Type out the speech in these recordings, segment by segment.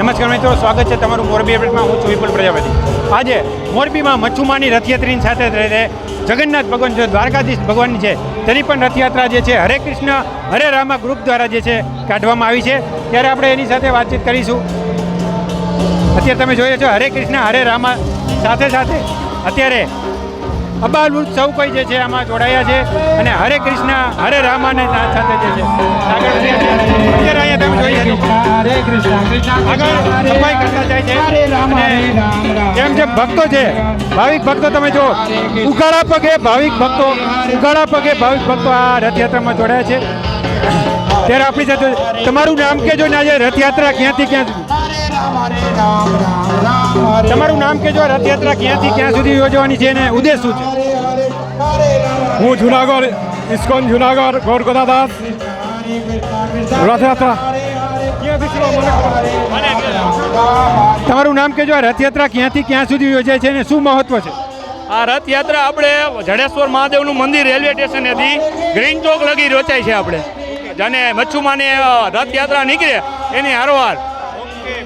નમસ્કાર મિત્રો, સ્વાગત છે તમારું મોરબી અપડેટમાં. હું છું વિપુલ પ્રજાપતિ. આજે મોરબીમાં મચ્છુમાની રથયાત્રીની સાથે રહે જગન્નાથ ભગવાન છે દ્વારકાધીશ ભગવાન છે, તેની પણ રથયાત્રા જે છે, હરે કૃષ્ણ, હરે રામા ગ્રુપ દ્વારા જે છે કાઢવામાં આવી છે. ત્યારે આપણે એની સાથે વાતચીત કરીશું. અત્યારે તમે જોઈએ છો, હરે કૃષ્ણ, હરે રામા સાથે સાથે અત્યારે અબાલ સૌ કોઈ જે છે આમાં જોડાયા છે. અને હરે કૃષ્ણ, હરે રામાને સાથે જે છે. આગળ સફાઈ કરતા જાય છે. જેમ જેમ ભક્તો છે ભાવિક ભક્તો તમે જો ઉઘાડા પગે ભાવિક ભક્તો ઉગાડા પગે ભાવિક ભક્તો આ રથયાત્રામાં જોડાયા છે. ત્યારે આપણી સાથે તમારું નામ કહેજો ને આજે રથયાત્રા ક્યાંથી ક્યાં સુધી? તમારું નામ કહેજો આ રથયાત્રા ક્યાંથી ક્યાં સુધી યોજવાની છે ને ઉદ્દેશ શું છે? હું જુનાગઢ ઇસ્કોન જુનાગઢ ગોરગોદા દાસ રથયાત્રા તમારું નામ કેજો આ રથયાત્રા ક્યાંથી ક્યાં સુધી યોજાય છે અને શું મહત્વ છે? આ રથયાત્રા આપણે જડેશ્વર મહાદેવનું મંદિર રેલવે સ્ટેશનેથી ગ્રીન ચોક લગી રોચાય છે આપણે. અને મચ્છુમાને રથયાત્રા નીકળે એની હારોહાર.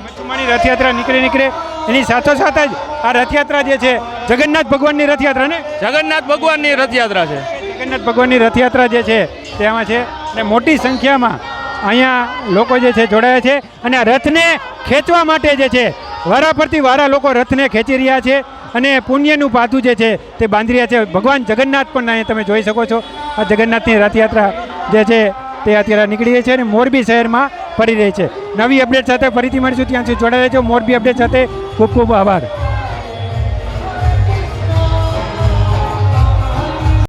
મચ્છુમાની રથયાત્રા નીકળે નીકળે. એની સાથોસાથ જ આ રથયાત્રા જે છે જગન્નાથ ભગવાનની રથયાત્રા ને? જગન્નાથ ભગવાનની રથયાત્રા છે. જગન્નાથ ભગવાનની રથયાત્રા જે છે તેમાં છે. અને મોટી સંખ્યામાં અહીંયા લોકો જે છે જોડાયા છે અને આ રથને ખેંચવા માટે જે છે વારા પરથી વારા લોકો રથને ખેંચી રહ્યા છે અને પુણ્યનું પાથું જે છે તે બાંધી રહ્યા છે. ભગવાન જગન્નાથ પણ અહીંયા તમે જોઈ શકો છો. આ જગન્નાથની રથયાત્રા જે છે તે અત્યારે નીકળી રહી છે અને મોરબી શહેરમાં ફરી રહી છે. નવી અપડેટ સાથે ફરીથી મળીશું. ત્યાં સુધી જોડાઈ રહેજો. મોરબી અપડેટ સાથે ખૂબ ખૂબ આભાર.